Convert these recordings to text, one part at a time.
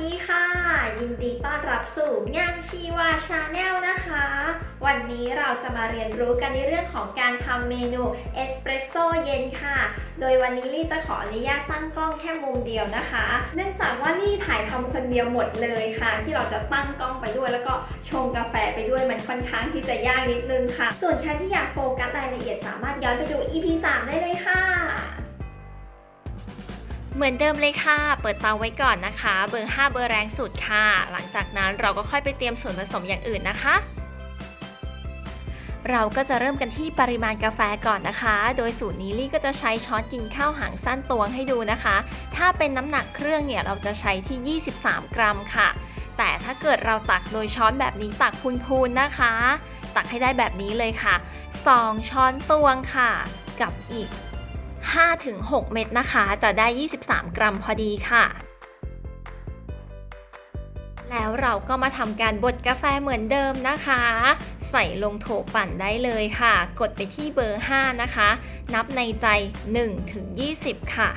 ดีค่ะ ยินดีต้อนรับสู่งามชีวาชาแนลนะคะ วันนี้เราจะมาเรียนรู้กันในเรื่องของการทำเมนูเอสเปรสโซ่เย็นค่ะ โดยวันนี้ลี่จะขออนุญาตตั้งกล้องแค่มุมเดียวนะคะ เนื่องจากว่าลี่ถ่ายทำคนเดียวหมดเลยค่ะ ที่เราจะตั้งกล้องไปด้วย แล้วก็ชงกาแฟไปด้วยมันค่อนข้างที่จะยากนิดนึงค่ะ ส่วนใครที่อยากโฟกัสรายละเอียดสามารถย้อนไปดู EP 3 ได้เลยค่ะ เหมือนเดิมเลยค่ะ เปิดเตาไว้ก่อนนะคะ เบอร์ 5 เบอร์แรงสุดค่ะ หลังจากนั้นเราก็ค่อยไปเตรียมส่วนผสมอย่างอื่นนะคะ เราก็จะเริ่มกันที่ปริมาณกาแฟก่อนนะคะ โดยสูตรนี้ลี่ก็จะใช้ช้อนกินข้าวหางสั้นตวงให้ดูนะคะ ถ้าเป็นน้ำหนักเครื่องเนี่ยเราจะใช้ที่ 23 กรัมค่ะ แต่ถ้าเกิดเราตักโดยช้อนแบบนี้ตักพูนๆนะคะ ตักให้ได้แบบนี้เลยค่ะ 2 ช้อนตวงค่ะ กับอีก 5-6 เม็ดนะคะ จะได้ 23 กรัมพอดีค่ะ แล้วเราก็มาทำการบดกาแฟเหมือนเดิมนะคะ ใส่ลงโถปั่นได้เลยค่ะ กดไปที่เบอร์ 5 นะคะ นับในใจ 1-20 ค่ะ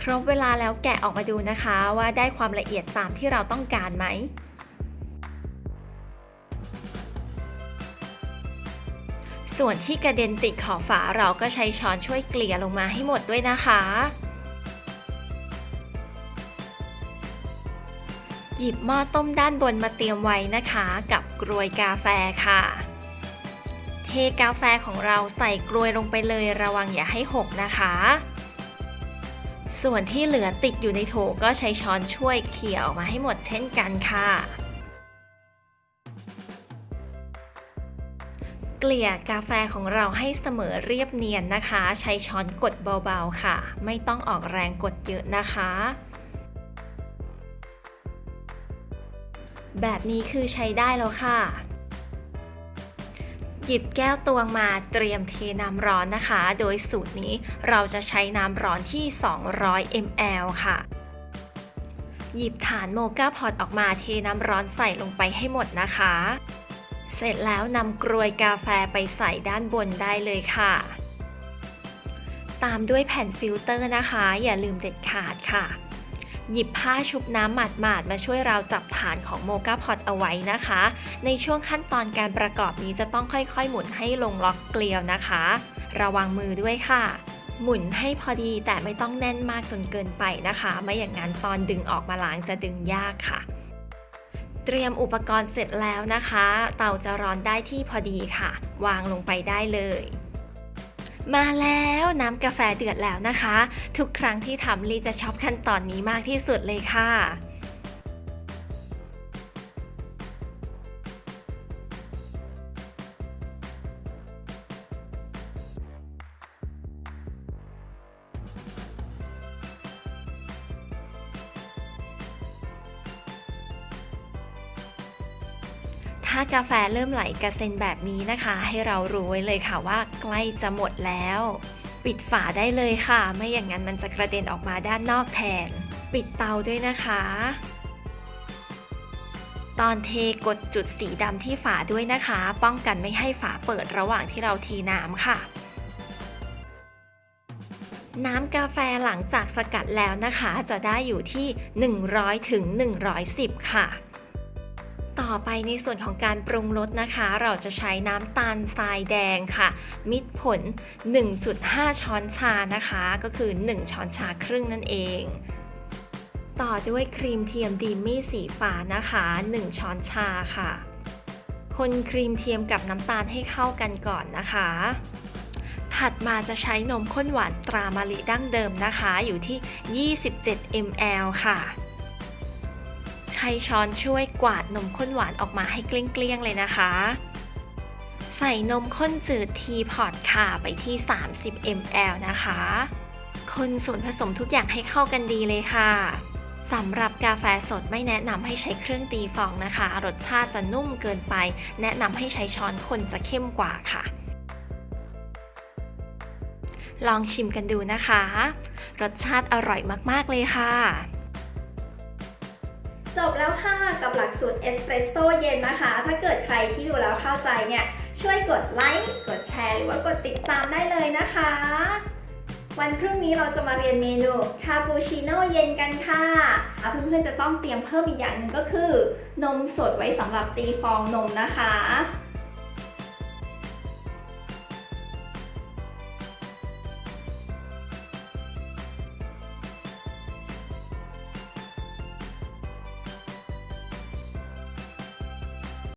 ครบเวลาแล้วแกะออกมาดูนะคะว่าได้ความละเอียดตามที่เราต้องการไหม ส่วนที่กระเด็นติดขอบฝาเราก็ใช้ช้อนช่วยเกลี่ยลงมาให้หมดด้วยนะคะ หยิบหม้อต้มด้านบนมาเตรียมไว้นะคะ กับกรวยกาแฟค่ะ เทกาแฟของเราใส่กรวยลงไปเลยระวังอย่าให้หกนะคะ ส่วนที่เหลือติดอยู่ในโถก็ใช้ช้อนช่วยเขี่ยออกมาให้หมดเช่นกันค่ะ เกลี่ยกาแฟของเราให้เสมอเรียบเนียนนะคะ ใช้ช้อนกดเบาๆค่ะ ไม่ต้องออกแรงกดเยอะนะคะ แบบนี้คือใช้ได้แล้วค่ะ หยิบแก้วตวงมาเตรียมเทน้ำร้อนนะคะ โดยสูตรนี้เราจะใช้น้ำร้อนที่ 200 ml ค่ะหยิบฐานโมกาพอตออกมาเทน้ำร้อนใส่ลงไปให้หมดนะคะ เสร็จแล้วนำกรวยกาแฟไปใส่ด้านบนได้เลยค่ะ ตามด้วยแผ่นฟิลเตอร์นะคะ อย่าลืมเด็ดขาดค่ะ หยิบผ้าชุบน้ำหมาดๆมาช่วยเราจับฐานของโมกาพอตเอาไว้นะคะ ในช่วงขั้นตอนการประกอบนี้จะต้องค่อยๆ หมุนให้ลงล็อกเกลียวนะคะ ระวังมือด้วยค่ะหมุนให้พอดีแต่ไม่ต้องแน่นมากจนเกินไปนะคะ ไม่อย่างนั้นตอนดึงออกมาล้างจะดึงยากค่ะ เตรียมอุปกรณ์เสร็จแล้วนะคะ เตาจะร้อนได้ที่พอดีค่ะ วางลงไปได้เลย มาแล้วน้ำกาแฟเดือดแล้วนะคะ ทุกครั้งที่ทำลีจะชอบขั้นตอนนี้มากที่สุดเลยค่ะ ถ้ากาแฟเริ่มไหลกระเซ็นแบบนี้นะคะ ให้เรารู้ไว้เลยค่ะว่าใกล้จะหมดแล้ว ปิดฝาได้เลยค่ะ ไม่อย่างนั้นมันจะกระเด็นออกมาด้านนอกแทน ปิดเตาด้วยนะคะ ตอนเทกดจุดสีดำที่ฝาด้วยนะคะ ป้องกันไม่ให้ฝาเปิดระหว่างที่เราทีน้ำค่ะน้ำกาแฟหลังจากสกัดแล้วนะคะ จะได้อยู่ที่ 100ถึง110 ค่ะ ต่อไปในส่วนของการปรุงรสนะคะ เราจะใช้น้ำตาลทรายแดงค่ะ มิตรผล 1.5 ช้อนชานะคะ ก็คือ 1 ช้อนชาครึ่งนั่นเอง ต่อด้วยครีมเทียมดีมี่สีฟ้านะคะ 1 ช้อนชาค่ะ คนครีมเทียมกับน้ำตาลให้เข้ากันก่อนนะคะ ถัดมาจะใช้นมข้นหวานตรามะลิดั้งเดิมนะคะ อยู่ที่ 27 ml ค่ะ ช้ช้อนช่วยกวาดนมข้นหวานออกมาให้เกลี้ยงๆเลยนะคะ ใส่นมข้นจืดทีพอตค่ะไปที่ 30 ml นะคะ คนส่วนผสมทุกอย่างให้เข้ากันดีเลยค่ะสำหรับกาแฟสดไม่แนะนำให้ใช้เครื่องตีฟองนะคะ รสชาติจะนุ่มเกินไป แนะนำให้ใช้ช้อนคนจะเข้มกว่าค่ะ ลองชิมกันดูนะคะ รสชาติอร่อยมากๆเลยค่ะ จบแล้วค่ะกับหลักสูตรเอสเปรสโซ่เย็นนะคะ ถ้าเกิดใครที่ดูแล้วเข้าใจเนี่ย ช่วยกดไลค์ กดแชร์หรือว่ากดติดตามได้เลยนะคะ วันพรุ่งนี้เราจะมาเรียนเมนูคาปูชิโน่เย็นกันค่ะอะเพื่อนๆจะต้องเตรียมเพิ่มอีกอย่างหนึ่งก็คือ นมสดไว้สำหรับตีฟองนมนะคะ